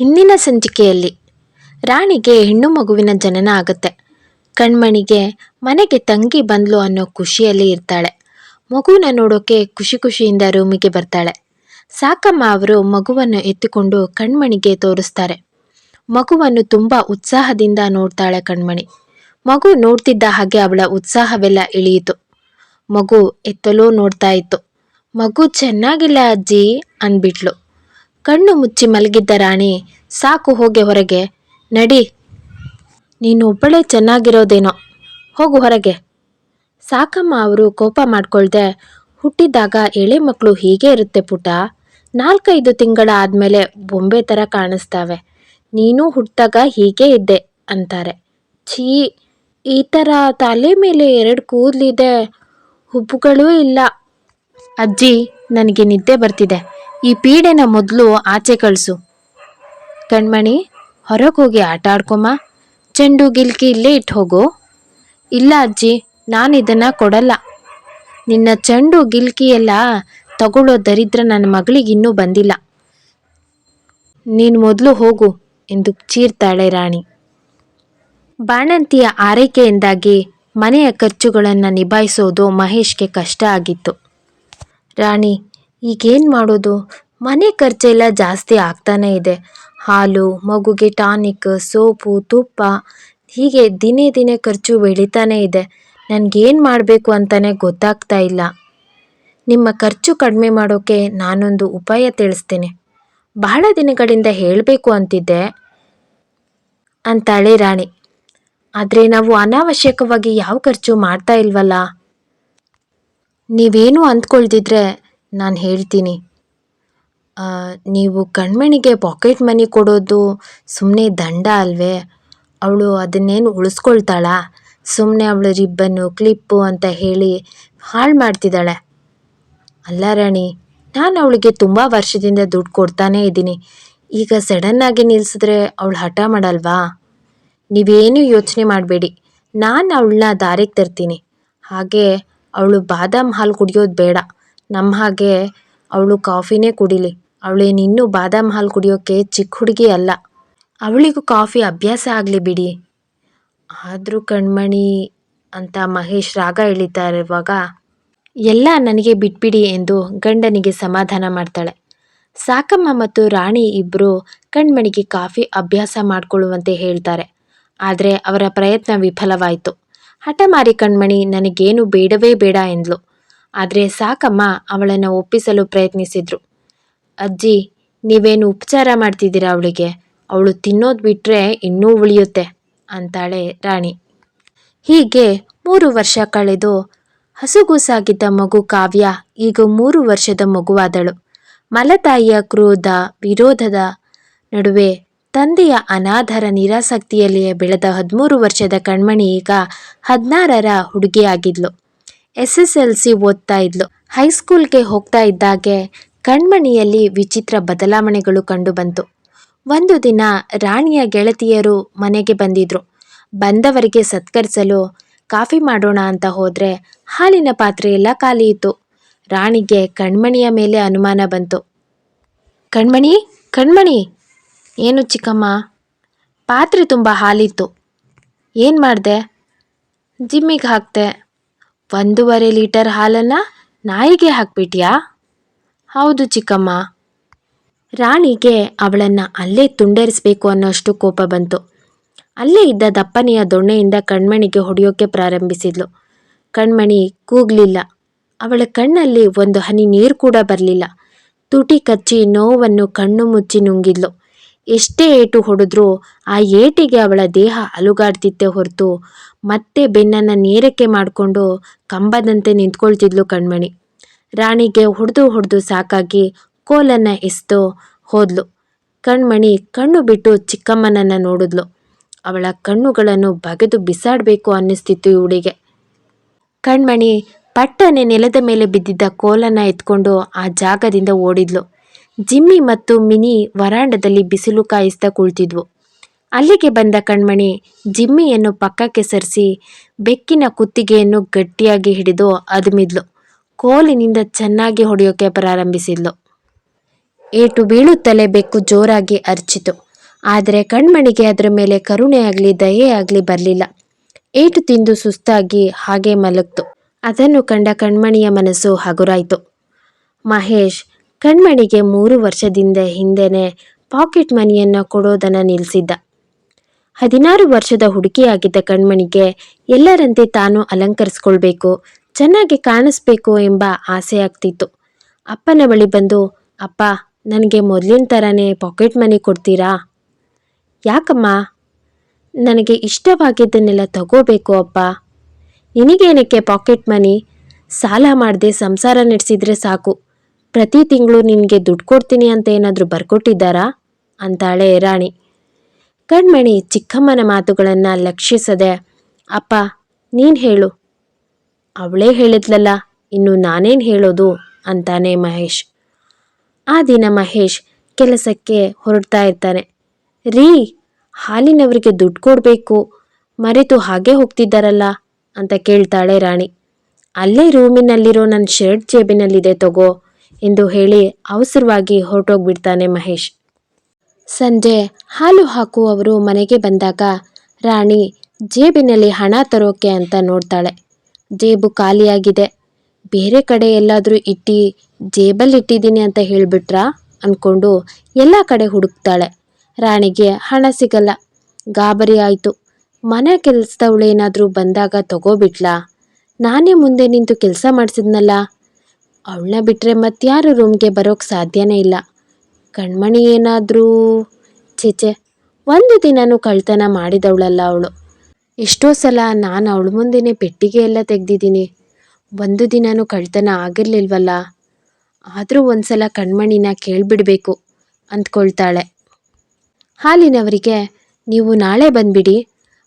ಹಿಂದಿನ ಸಂಚಿಕೆಯಲ್ಲಿ ರಾಣಿಗೆ ಹೆಣ್ಣು ಮಗುವಿನ ಜನನ ಆಗುತ್ತೆ. ಕಣ್ಮಣಿಗೆ ಮನೆಗೆ ತಂಗಿ ಬಂದ್ಲು ಅನ್ನೋ ಖುಷಿಯಲ್ಲಿ ಇರ್ತಾಳೆ. ಮಗುವನ್ನ ನೋಡೋಕೆ ಖುಷಿ ಖುಷಿಯಿಂದ ರೂಮಿಗೆ ಬರ್ತಾಳೆ. ಸಾಕಮ್ಮ ಅವರು ಮಗುವನ್ನು ಎತ್ತಿಕೊಂಡು ಕಣ್ಮಣಿಗೆ ತೋರಿಸ್ತಾರೆ. ಮಗುವನ್ನು ತುಂಬ ಉತ್ಸಾಹದಿಂದ ನೋಡ್ತಾಳೆ ಕಣ್ಮಣಿ. ಮಗು ನೋಡ್ತಿದ್ದ ಹಾಗೆ ಅವಳ ಉತ್ಸಾಹವೆಲ್ಲ ಇಳಿಯಿತು. ಮಗು ಎತ್ತಲೋ ನೋಡ್ತಾ ಇತ್ತು. ಮಗು ಚೆನ್ನಾಗಿಲ್ಲ ಅಜ್ಜಿ ಅಂದ್ಬಿಟ್ಲು. ಕಣ್ಣು ಮುಚ್ಚಿ ಮಲಗಿದ್ದ ರಾಣಿ, ಸಾಕು, ಹೋಗೆ ಹೊರಗೆ. ನಡಿ. ನೀನು ಒಬ್ಬಳೇ ಚೆನ್ನಾಗಿರೋದೇನೋ. ಹೋಗು ಹೊರಗೆ. ಸಾಕಮ್ಮ ಅವರು ಕೋಪ ಮಾಡ್ಕೊಳ್ದೆ ಹುಟ್ಟಿದಾಗ ಎಳೆ ಮಕ್ಕಳು ಹೀಗೆ ಇರುತ್ತೆ ಪುಟ ನಾಲ್ಕೈದು ತಿಂಗಳ ಆದಮೇಲೆ ಬೊಂಬೆ ಥರ ಕಾಣಿಸ್ತಾವೆ. ನೀನು ಹುಟ್ಟಿದಾಗ ಹೀಗೆ ಇದ್ದೆ ಅಂತಾರೆ. ಛೀ, ಈ ಥರ ತಲೆ ಮೇಲೆ ಎರಡು ಕೂದಲಿದೆ ಹುಬ್ಬುಗಳೂ ಇಲ್ಲ. ಅಜ್ಜಿ, ನನಗೆ ನಿದ್ದೆ ಬರ್ತಿದೆ. ಈ ಪೀಡೆನ ಮೊದಲು ಆಚೆ ಕಳಿಸು. ಕಣ್ಮಣಿ ಹೊರಗೆ ಹೋಗಿ ಆಟ ಆಡ್ಕೊಮ್ಮ ಚೆಂಡು ಗಿಲ್ಕಿ ಇಲ್ಲೇ ಇಟ್ಟು ಹೋಗು. ಇಲ್ಲ ಅಜ್ಜಿ, ನಾನು ಇದನ್ನು ಕೊಡಲ್ಲ. ನಿನ್ನ ಚೆಂಡು ಗಿಲ್ಕಿ ಎಲ್ಲ ತಗೊಳ್ಳೋ ದರಿದ್ರ ನನ್ನ ಮಗಳಿಗೆ ಇನ್ನೂ ಬಂದಿಲ್ಲ. ನೀನು ಮೊದಲು ಹೋಗು ಎಂದು ಚೀರ್ತಾಳೆ ರಾಣಿ. ಬಾಣಂತಿಯ ಆರೈಕೆಯಿಂದಾಗಿ ಮನೆಯ ಖರ್ಚುಗಳನ್ನು ನಿಭಾಯಿಸೋದು ಮಹೇಶ್ಗೆ ಕಷ್ಟ ಆಗಿತ್ತು. ರಾಣಿ ಈಗೇನು ಮಾಡೋದು? ಮನೆ ಖರ್ಚೆಲ್ಲ ಜಾಸ್ತಿ ಆಗ್ತಾನೇ ಇದೆ. ಹಾಲು, ಮಗುಗೆ ಟಾನಿಕ್, ಸೋಪು, ತುಪ್ಪ, ಹೀಗೆ ದಿನೇ ದಿನೇ ಖರ್ಚು ಬೆಳೀತಾನೇ ಇದೆ. ನನಗೇನು ಮಾಡಬೇಕು ಅಂತಲೇ ಗೊತ್ತಾಗ್ತಾ ಇಲ್ಲ. ನಿಮ್ಮ ಖರ್ಚು ಕಡಿಮೆ ಮಾಡೋಕ್ಕೆ ನಾನೊಂದು ಉಪಾಯ ತಿಳಿಸ್ತೇನೆ. ಬಹಳ ದಿನಗಳಿಂದ ಹೇಳಬೇಕು ಅಂತಿದ್ದೆ ಅಂತಾಳೆ ರಾಣಿ. ಆದರೆ ನಾವು ಅನಾವಶ್ಯಕವಾಗಿ ಯಾವ ಖರ್ಚು ಮಾಡ್ತಾ ಇಲ್ವಲ್ಲ? ನೀವೇನು ಅಂದ್ಕೊಳ್ದಿದ್ರೆ ನಾನು ಹೇಳ್ತೀನಿ. ನೀವು ಕಣ್ಮಣಿಗೆ ಪಾಕೆಟ್ ಮನಿ ಕೊಡೋದು ಸುಮ್ಮನೆ ದಂಡ ಅಲ್ವೇ? ಅವಳು ಅದನ್ನೇನು ಉಳಿಸ್ಕೊಳ್ತಾಳಾ? ಸುಮ್ಮನೆ ಅವಳು ರಿಬ್ಬನ್ನು ಕ್ಲಿಪ್ಪು ಅಂತ ಹೇಳಿ ಹಾಳು ಮಾಡ್ತಿದ್ದಾಳೆ. ಅಲ್ಲ ರಾಣಿ, ನಾನು ಅವಳಿಗೆ ತುಂಬ ವರ್ಷದಿಂದ ದುಡ್ಡು ಕೊಡ್ತಾನೇ ಇದ್ದೀನಿ. ಈಗ ಸಡನ್ನಾಗಿ ನಿಲ್ಲಿಸಿದ್ರೆ ಅವಳು ಹಠ ಮಾಡಲ್ವಾ? ನೀವೇನು ಯೋಚನೆ ಮಾಡಬೇಡಿ. ನಾನು ಅವಳನ್ನ ದಾರಿಗೆ ತರ್ತೀನಿ. ಹಾಗೆ ಅವಳು ಬಾದಾಮ್ ಹಾಲು ಕುಡಿಯೋದು ಬೇಡ. ನಮ್ಮ ಹಾಗೆ ಅವಳು ಕಾಫಿನೇ ಕುಡಿಲಿ. ಅವಳೇನು ಇನ್ನೂ ಬಾದಾಮ್ ಹಾಲು ಕುಡಿಯೋಕ್ಕೆ ಚಿಕ್ಕ ಹುಡುಗಿ ಅಲ್ಲ. ಅವಳಿಗೂ ಕಾಫಿ ಅಭ್ಯಾಸ ಆಗಲಿ ಬಿಡಿ. ಆದರೂ ಕಣ್ಮಣಿ ಅಂತ ಮಹೇಶ್ ರಾಗ ಎಳಿತಾ ಇರುವಾಗ ಎಲ್ಲ ನನಗೆ ಬಿಟ್ಬಿಡಿ ಎಂದು ಗಂಡನಿಗೆ ಸಮಾಧಾನ ಮಾಡ್ತಾಳೆ. ಸಾಕಮ್ಮ ಮತ್ತು ರಾಣಿ ಇಬ್ಬರು ಕಣ್ಮಣಿಗೆ ಕಾಫಿ ಅಭ್ಯಾಸ ಮಾಡಿಕೊಳ್ಳುವಂತೆ ಹೇಳ್ತಾರೆ. ಆದರೆ ಅವರ ಪ್ರಯತ್ನ ವಿಫಲವಾಯಿತು. ಹಠಮಾರಿ ಕಣ್ಮಣಿ, ನನಗೇನು ಬೇಡವೇ ಬೇಡ ಎಂದ್ಲು. ಆದರೆ ಸಾಕಮ್ಮ ಅವಳನ್ನು ಒಪ್ಪಿಸಲು ಪ್ರಯತ್ನಿಸಿದ್ರು. ಅಜ್ಜಿ, ನೀವೇನು ಉಪಚಾರ ಮಾಡ್ತಿದ್ದೀರಾ ಅವಳಿಗೆ? ಅವಳು ತಿನ್ನೋದು ಬಿಟ್ಟರೆ ಇನ್ನೂ ಉಳಿಯುತ್ತೆ, ಅಂತಾಳೆ ರಾಣಿ. ಹೀಗೆ ಮೂರು ವರ್ಷ ಕಳೆದು ಹಸುಗೂಸಾಗಿದ್ದ ಮಗು ಕಾವ್ಯ ಈಗ ಮೂರು ವರ್ಷದ ಮಗುವಾದಳು. ಮಲತಾಯಿಯ ಕ್ರೋಧ, ವಿರೋಧದ ನಡುವೆ ತಂದೆಯ ಅನಾಥರ ನಿರಾಸಕ್ತಿಯಲ್ಲಿಯೇ ಬೆಳೆದ ಹದಿಮೂರು ವರ್ಷದ ಕಣ್ಮಣಿ ಈಗ ಹದಿನಾರರ ಹುಡುಗಿಯಾಗಿದ್ಲು. ಎಸ್ ಎಸ್ ಎಲ್ ಸಿ ಓದ್ತಾ ಇದ್ಲು. ಹೈಸ್ಕೂಲ್ಗೆ ಹೋಗ್ತಾ ಇದ್ದಾಗೆ ಕಣ್ಮಣಿಯಲ್ಲಿ ವಿಚಿತ್ರ ಬದಲಾವಣೆಗಳು ಕಂಡುಬಂತು ಒಂದು ದಿನ ರಾಣಿಯ ಗೆಳತಿಯರು ಮನೆಗೆ ಬಂದಿದ್ರು. ಬಂದವರಿಗೆ ಸತ್ಕರಿಸಲು ಕಾಫಿ ಮಾಡೋಣ ಅಂತ ಹೋದ್ರೆ ಹಾಲಿನ ಪಾತ್ರೆ ಎಲ್ಲ ಖಾಲಿ ಇತ್ತು. ರಾಣಿಗೆ ಕಣ್ಮಣಿಯ ಮೇಲೆ ಅನುಮಾನ ಬಂತು. ಕಣ್ಮಣಿ ಕಣ್ಮಣಿ, ಏನು ಚಿಕ್ಕಮ್ಮ? ಪಾತ್ರೆ ತುಂಬ ಹಾಲಿತ್ತು. ಏನು ಮಾಡಿದೆ? ಜಿಮ್ಮಿಗೆ ಹಾಕ್ತೆ ಒಂದೂವರೆ ಲೀಟರ್ ಹಾಲನ್ನು ನಾಯಿಗೆ ಹಾಕ್ಬಿಟ್ಯಾ? ಹೌದು ಚಿಕ್ಕಮ್ಮ. ರಾಣಿಗೆ ಅವಳನ್ನು ಅಲ್ಲೇ ತುಂಡರಿಸಬೇಕು ಅನ್ನೋಷ್ಟು ಕೋಪ ಬಂತು. ಅಲ್ಲೇ ಇದ್ದ ದಪ್ಪನೆಯ ದೊಣ್ಣೆಯಿಂದ ಕಣ್ಮಣಿಗೆ ಹೊಡೆಯೋಕೆ ಪ್ರಾರಂಭಿಸಿದ್ಲು. ಕಣ್ಮಣಿ ಕೂಗ್ಲಿಲ್ಲ. ಅವಳ ಕಣ್ಣಲ್ಲಿ ಒಂದು ಹನಿ ನೀರು ಕೂಡ ಬರಲಿಲ್ಲ. ತುಟಿ ಕಚ್ಚಿ ನೋವನ್ನು ಕಣ್ಣು ಮುಚ್ಚಿ ನುಂಗಿದ್ಲು. ಎಷ್ಟೇ ಏಟು ಹೊಡೆದ್ರೂ ಆ ಏಟಿಗೆ ಅವಳ ದೇಹ ಅಲುಗಾಡ್ತಿತ್ತೆ ಹೊರತು. ಮತ್ತೆ ಬೆನ್ನನ್ನು ನೇರಕ್ಕೆ ಮಾಡಿಕೊಂಡು ಕಂಬದಂತೆ ನಿಂತ್ಕೊಳ್ತಿದ್ಲು ಕಣ್ಮಣಿ. ರಾಣಿಗೆ ಹೊಡೆದು ಹೊಡೆದು ಸಾಕಾಗಿ ಕೋಲನ್ನು ಎಸ್ದು ಹೋದ್ಲು. ಕಣ್ಮಣಿ ಕಣ್ಣು ಬಿಟ್ಟು ಚಿಕ್ಕಮ್ಮನನ್ನು ನೋಡಿದ್ಲು. ಅವಳ ಕಣ್ಣುಗಳನ್ನು ಬಗೆದು ಬಿಸಾಡಬೇಕು ಅನ್ನಿಸ್ತಿತ್ತು ಇವಳಿಗೆ. ಕಣ್ಮಣಿ ಪಟ್ಟನೆ ನೆಲದ ಮೇಲೆ ಬಿದ್ದಿದ್ದ ಕೋಲನ್ನು ಎತ್ಕೊಂಡು ಆ ಜಾಗದಿಂದ ಓಡಿದ್ಲು. ಜಿಮ್ಮಿ ಮತ್ತು ಮಿನಿ ವರಾಂಡದಲ್ಲಿ ಬಿಸಿಲು ಕಾಯಿಸ್ತಾ ಕುಳಿತಿದ್ವು. ಅಲ್ಲಿಗೆ ಬಂದ ಕಣ್ಮಣಿ ಜಿಮ್ಮಿಯನ್ನು ಪಕ್ಕಕ್ಕೆ ಸರಿಸಿ ಬೆಕ್ಕಿನ ಕುತ್ತಿಗೆಯನ್ನು ಗಟ್ಟಿಯಾಗಿ ಹಿಡಿದು ಅದುಮಿದ್ಲು. ಕೋಲಿನಿಂದ ಚೆನ್ನಾಗಿ ಹೊಡೆಯೋಕೆ ಪ್ರಾರಂಭಿಸಿದ್ಲು. ಏಟು ಬೀಳುತ್ತಲೇ ಬೆಕ್ಕು ಜೋರಾಗಿ ಅರ್ಚಿತು. ಆದರೆ ಕಣ್ಮಣಿಗೆ ಅದರ ಮೇಲೆ ಕರುಣೆ ಆಗಲಿ ಬರಲಿಲ್ಲ. ಏಟು ತಿಂದು ಸುಸ್ತಾಗಿ ಹಾಗೆ ಮಲಗ್ತು. ಅದನ್ನು ಕಂಡ ಕಣ್ಮಣಿಯ ಮನಸ್ಸು ಹಗುರಾಯಿತು. ಮಹೇಶ್ ಕಣ್ಮಣಿಗೆ ಮೂರು ವರ್ಷದಿಂದ ಹಿಂದೆನೆ ಪಾಕೆಟ್ ಮನಿಯನ್ನು ಕೊಡೋದನ್ನು ನಿಲ್ಲಿಸಿದ್ದ ಹದಿನಾರು ವರ್ಷದ ಹುಡುಗಿಯಾಗಿದ್ದ ಕಣ್ಮಣಿಗೆ ಎಲ್ಲರಂತೆ ತಾನು ಅಲಂಕರಿಸ್ಕೊಳ್ಬೇಕು, ಚೆನ್ನಾಗಿ ಕಾಣಿಸ್ಬೇಕು ಎಂಬ ಆಸೆ ಆಗ್ತಿತ್ತು. ಅಪ್ಪನ ಬಳಿ ಬಂದು, ಅಪ್ಪ, ನನಗೆ ಮೊದಲಿನ ಥರನೇ ಪಾಕೆಟ್ ಮನಿ ಕೊಡ್ತೀರಾ? ಯಾಕಮ್ಮ? ನನಗೆ ಇಷ್ಟವಾಗಿದ್ದನ್ನೆಲ್ಲ ತಗೋಬೇಕು ಅಪ್ಪ. ನಿನಗೇನಕ್ಕೆ ಪಾಕೆಟ್ ಮನಿ? ಸಾಲ ಮಾಡದೆ ಸಂಸಾರ ನಡೆಸಿದ್ರೆ ಸಾಕು. ಪ್ರತಿ ತಿಂಗಳು ನಿನಗೆ ದುಡ್ಡು ಕೊಡ್ತೀನಿ ಅಂತ ಏನಾದರೂ ಬರ್ಕೊಟ್ಟಿದ್ದಾರಾ? ಅಂತಾಳೆ ರಾಣಿ. ಕಣ್ಮಣಿ ಚಿಕ್ಕಮ್ಮನ ಮಾತುಗಳನ್ನು ಲಕ್ಷಿಸದೆ, ಅಪ್ಪ, ನೀನು ಹೇಳು. ಅವಳೇ ಹೇಳಿದ್ಲಲ್ಲ, ಇನ್ನು ನಾನೇನು ಹೇಳೋದು? ಅಂತಾನೆ ಮಹೇಶ್. ಆ ದಿನ ಮಹೇಶ್ ಕೆಲಸಕ್ಕೆ ಹೊರಡ್ತಾ ಇರ್ತಾನೆ. ರೀ, ಹಾಲಿನವರಿಗೆ ದುಡ್ಡು ಕೊಡಬೇಕು, ಮರೆತು ಹಾಗೆ ಹೋಗ್ತಿದ್ದಾರಲ್ಲ? ಅಂತ ಕೇಳ್ತಾಳೆ ರಾಣಿ. ಅಲ್ಲೇ ರೂಮಿನಲ್ಲಿರೋ ನನ್ನ ಶರ್ಟ್ ಜೇಬಿನಲ್ಲಿದೆ ತಗೋ ಎಂದು ಹೇಳಿ ಅವಸರವಾಗಿ ಹೊರಟೋಗ್ಬಿಡ್ತಾನೆ ಮಹೇಶ್. ಸಂಜೆ ಹಾಲು ಹಾಕುವವರು ಮನೆಗೆ ಬಂದಾಗ ರಾಣಿ ಜೇಬಿನಲ್ಲಿ ಹಣ ತರೋಕೆ ಅಂತ ನೋಡ್ತಾಳೆ. ಜೇಬು ಖಾಲಿಯಾಗಿದೆ. ಬೇರೆ ಕಡೆ ಎಲ್ಲಾದರೂ ಇಟ್ಟು ಜೇಬಲ್ಲಿ ಇಟ್ಟಿದ್ದೀನಿ ಅಂತ ಹೇಳಿಬಿಟ್ರಾ ಅಂದ್ಕೊಂಡು ಎಲ್ಲ ಕಡೆ ಹುಡುಕ್ತಾಳೆ. ರಾಣಿಗೆ ಹಣ ಸಿಗಲ್ಲ. ಗಾಬರಿ ಆಯಿತು. ಮನೆ ಕೆಲಸದವಳೇನಾದರೂ ಬಂದಾಗ ತಗೋಬಿಟ್ಲಾ? ನಾನೇ ಮುಂದೆ ನಿಂತು ಕೆಲಸ ಮಾಡಿಸಿದ್ನಲ್ಲ. ಅವಳನ್ನ ಬಿಟ್ಟರೆ ಮತ್ತಾರು ರೂಮ್ಗೆ ಬರೋಕ್ಕೆ ಸಾಧ್ಯನೇ ಇಲ್ಲ. ಕಣ್ಮಣಿ ಏನಾದರೂ? ಚೇಚೆ ಒಂದು ದಿನನೂ ಕಳ್ತನ ಮಾಡಿದವಳಲ್ಲ ಅವಳು. ಎಷ್ಟೋ ಸಲ ನಾನು ಅವಳ ಮುಂದೆನೇ ಪೆಟ್ಟಿಗೆ ಎಲ್ಲ ತೆಗ್ದಿದ್ದೀನಿ. ಒಂದು ದಿನನೂ ಕಳ್ತನ ಆಗಿರ್ಲಿಲ್ವಲ್ಲ? ಆದರೂ ಒಂದ್ಸಲ ಕಣ್ಮಣಿನ ಕೇಳಿಬಿಡಬೇಕು ಅಂದ್ಕೊಳ್ತಾಳೆ. ಹಾಲಿನವರಿಗೆ, ನೀವು ನಾಳೆ ಬಂದ್ಬಿಡಿ.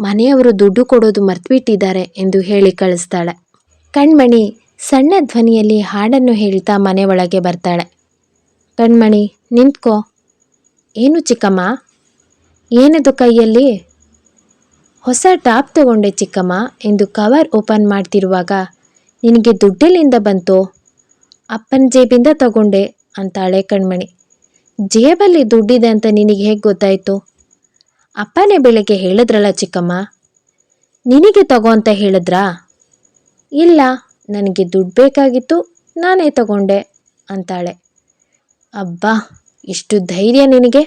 ಮನೆಯವರು ದುಡ್ಡು ಕೊಡೋದು ಮರ್ತುಬಿಟ್ಟಿದ್ದಾರೆ ಎಂದು ಹೇಳಿ ಕಳಿಸ್ತಾಳೆ. ಕಣ್ಮಣಿ ಸಣ್ಣ ಧ್ವನಿಯಲ್ಲಿ ಹಾಡನ್ನು ಹೇಳ್ತಾ ಮನೆ ಒಳಗೆ ಬರ್ತಾಳೆ. ಕಣ್ಮಣಿ, ನಿಂತ್ಕೋ. ಏನು ಚಿಕ್ಕಮ್ಮ? ಏನದು ಕೈಯಲ್ಲಿ? ಹೊಸ ಟಾಪ್ ತಗೊಂಡೆ ಚಿಕ್ಕಮ್ಮ. ಎಂದು ಕವರ್ ಓಪನ್ ಮಾಡ್ತಿರುವಾಗ ನಿನಗೆ ದುಡ್ಡೆಲ್ಲಿಂದ ಬಂತು. ಅಪ್ಪನ ಜೇಬಿಂದ ತಗೊಂಡೆ, ಅಂತಾಳೆ ಕಣ್ಮಣಿ. ಜೇಬಲ್ಲಿ ದುಡ್ಡಿದೆ ಅಂತ ನಿನಗೆ ಹೇಗೆ ಗೊತ್ತಾಯಿತು? ಅಪ್ಪನೇ ಬೆಳಗ್ಗೆ ಹೇಳಿದ್ರಲ್ಲ ಚಿಕ್ಕಮ್ಮ. ನಿನಗೆ ತಗೋ ಅಂತ ಹೇಳಿದ್ರಾ? ಇಲ್ಲ. ನನಗೆ ದುಡ್ಡು ಬೇಕಾಗಿತ್ತು, ನಾನೇ ತಗೊಂಡೆ, ಅಂತಾಳೆ. ಅಬ್ಬಾ, ಇಷ್ಟು ಧೈರ್ಯ ನಿನಗೆ?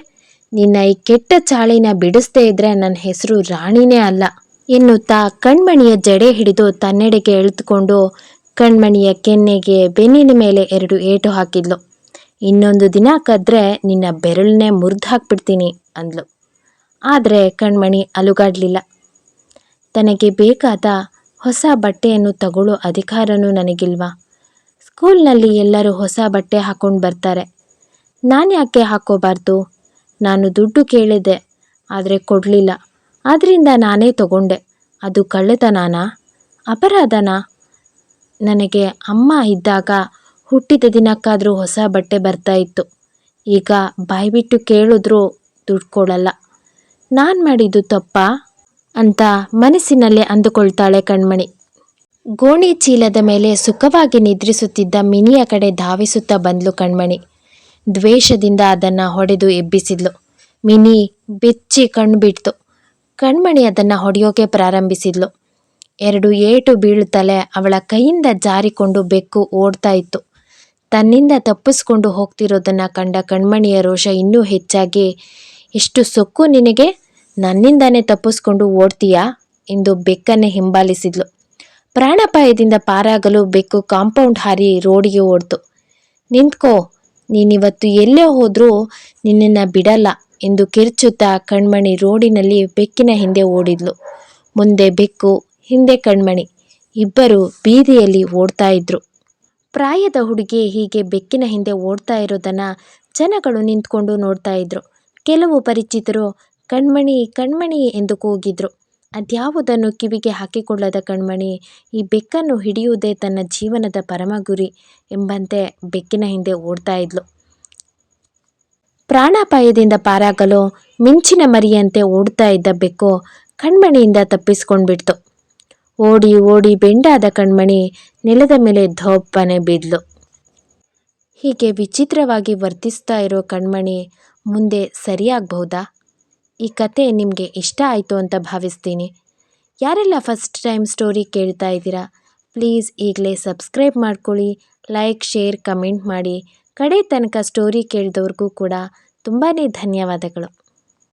ನಿನ್ನ ಈ ಕೆಟ್ಟ ಚಾಳಿನ ಬಿಡಿಸದೇ ಇದ್ರೆ ನನ್ನ ಹೆಸರು ರಾಣಿನೇ ಅಲ್ಲ. ಎನ್ನುತ್ತಾ ಕಣ್ಮಣಿಯ ಜಡೆ ಹಿಡಿದು ತನ್ನೆಡೆಗೆ ಎಳೆದುಕೊಂಡು ಕಣ್ಮಣಿಯ ಕೆನ್ನೆಗೆ ಬೆನ್ನಿನ ಮೇಲೆ ಎರಡು ಏಟು ಹಾಕಿದ್ಲು. ಇನ್ನೊಂದು ದಿನ ಕದ್ರೆ ನಿನ್ನ ಬೆರಳನ್ನೇ ಮುರಿದು ಹಾಕ್ಬಿಡ್ತೀನಿ, ಅಂದ್ಲು. ಆದರೆ ಕಣ್ಮಣಿ ಅಲುಗಾಡ್ಲಿಲ್ಲ. ತನಗೆ ಬೇಕಾದ ಹೊಸ ಬಟ್ಟೆಯನ್ನು ತಗೊಳ್ಳೋ ಅಧಿಕಾರನೂ ನನಗಿಲ್ವಾ? ಸ್ಕೂಲ್ನಲ್ಲಿ ಎಲ್ಲರೂ ಹೊಸ ಬಟ್ಟೆ ಹಾಕೊಂಡು ಬರ್ತಾರೆ. ನಾನು ಯಾಕೆ ಹಾಕೋಬಾರ್ದು? ನಾನು ದುಡ್ಡು ಕೇಳಿದೆ ಆದರೆ ಕೊಡಲಿಲ್ಲ. ಆದ್ದರಿಂದ ನಾನೇ ತಗೊಂಡೆ. ಅದು ಕಳ್ಳತನನಾ? ಅಪರಾಧನಾ? ನನಗೆ ಅಮ್ಮ ಇದ್ದಾಗ ಹುಟ್ಟಿದ ದಿನಕ್ಕಾದರೂ ಹೊಸ ಬಟ್ಟೆ ಬರ್ತಾ ಇತ್ತು. ಈಗ ಬಾಯ್ಬಿಟ್ಟು ಕೇಳಿದ್ರೂ ದುಡ್ಡು ಕೊಡಲ್ಲ. ನಾನು ಮಾಡಿದ್ದು ತಪ್ಪಾ? ಅಂತ ಮನಸ್ಸಿನಲ್ಲೇ ಅಂದುಕೊಳ್ತಾಳೆ ಕಣ್ಮಣಿ. ಗೋಣಿ ಚೀಲದ ಮೇಲೆ ಸುಖವಾಗಿ ನಿದ್ರಿಸುತ್ತಿದ್ದ ಮಿನಿಯ ಕಡೆ ಧಾವಿಸುತ್ತಾ ಬಂದ್ಲು ಕಣ್ಮಣಿ. ದ್ವೇಷದಿಂದ ಅದನ್ನು ಹೊಡೆದು ಎಬ್ಬಿಸಿದ್ಲು. ಮಿನಿ ಬೆಚ್ಚಿ ಕಣ್ಣು ಬಿಡ್ತು ಕಣ್ಮಣಿ ಅದನ್ನು ಹೊಡೆಯೋಕೆ ಪ್ರಾರಂಭಿಸಿದ್ಲು. ಎರಡು ಏಟು ಬೀಳುತ್ತಲೇ ಅವಳ ಕೈಯಿಂದ ಜಾರಿಕೊಂಡು ಬೆಕ್ಕು ಓಡ್ತಾ ಇತ್ತು. ತನ್ನಿಂದ ತಪ್ಪಿಸ್ಕೊಂಡು ಹೋಗ್ತಿರೋದನ್ನು ಕಂಡ ಕಣ್ಮಣಿಯ ರೋಷ ಇನ್ನೂ ಹೆಚ್ಚಾಗಿ, ಎಷ್ಟು ಸೊಕ್ಕು ನಿನಗೆ? ನನ್ನಿಂದಾನೇ ತಪ್ಪಿಸ್ಕೊಂಡು ಓಡ್ತೀಯಾ? ಎಂದು ಬೆಕ್ಕನ್ನೇ ಹಿಂಬಾಲಿಸಿದ್ಲು. ಪ್ರಾಣಾಪಾಯದಿಂದ ಪಾರಾಗಲು ಬೆಕ್ಕು ಕಾಂಪೌಂಡ್ ಹಾರಿ ರೋಡಿಗೆ ಓಡ್ತು. ನಿಂತ್ಕೋ, ನೀನಿವತ್ತು ಎಲ್ಲೇ ಹೋದ್ರೂ ನಿನ್ನನ್ನು ಬಿಡಲ್ಲ ಎಂದು ಕಿರ್ಚುತ್ತಾ ಕಣ್ಮಣಿ ರೋಡಿನಲ್ಲಿ ಬೆಕ್ಕಿನ ಹಿಂದೆ ಓಡಿದ್ಲು. ಮುಂದೆ ಬೆಕ್ಕು, ಹಿಂದೆ ಕಣ್ಮಣಿ ಇಬ್ಬರು ಬೀದಿಯಲ್ಲಿ ಓಡ್ತಾ ಇದ್ರು. ಪ್ರಾಯದ ಹುಡುಗಿ ಹೀಗೆ ಬೆಕ್ಕಿನ ಹಿಂದೆ ಓಡ್ತಾ ಇರೋದನ್ನ ಜನಗಳು ನಿಂತ್ಕೊಂಡು ನೋಡ್ತಾ ಇದ್ರು. ಕೆಲವು ಪರಿಚಿತರು ಕಣ್ಮಣಿ ಕಣ್ಮಣಿ ಎಂದು ಕೂಗಿದ್ರು. ಅದ್ಯಾವುದನ್ನು ಕಿವಿಗೆ ಹಾಕಿಕೊಳ್ಳದ ಕಣ್ಮಣಿ? ಈ ಬೆಕ್ಕನ್ನು ಹಿಡಿಯುವುದೇ ತನ್ನ ಜೀವನದ ಪರಮ ಗುರಿ ಎಂಬಂತೆ ಬೆಕ್ಕಿನ ಹಿಂದೆ ಓಡ್ತಾ ಇದ್ಲು. ಪ್ರಾಣಾಪಾಯದಿಂದ ಪಾರಾಗಲು ಮಿಂಚಿನ ಮರಿಯಂತೆ ಓಡ್ತಾ ಇದ್ದ ಬೆಕ್ಕು ಕಣ್ಮಣಿಯಿಂದ ತಪ್ಪಿಸ್ಕೊಂಡ್ಬಿಡ್ತು. ಓಡಿ ಓಡಿ ಬೆಂಡಾದ ಕಣ್ಮಣಿ ನೆಲದ ಮೇಲೆ ಧೋಪ್ಪನೆ ಬಿದ್ಲು. ಹೀಗೆ ವಿಚಿತ್ರವಾಗಿ ವರ್ತಿಸ್ತಾ ಇರೋ ಕಣ್ಮಣಿ ಮುಂದೆ ಸರಿಯಾಗಬಹುದಾ? ಈ ಕತೆ ನಿಮಗೆ ಇಷ್ಟ ಆಯಿತು ಅಂತ ಭಾವಿಸ್ತೀನಿ. ಯಾರೆಲ್ಲ ಫಸ್ಟ್ ಟೈಮ್ ಸ್ಟೋರಿ ಕೇಳ್ತಾ ಇದ್ದೀರಾ ಪ್ಲೀಸ್ ಈಗಲೇ ಸಬ್ಸ್ಕ್ರೈಬ್ ಮಾಡ್ಕೊಳ್ಳಿ ಲೈಕ್ ಶೇರ್ ಕಮೆಂಟ್ ಮಾಡಿ. ಕಡೆ ತನಕ ಸ್ಟೋರಿ ಕೇಳಿದವ್ರಿಗೂ ಕೂಡ ತುಂಬಾ ಧನ್ಯವಾದಗಳು.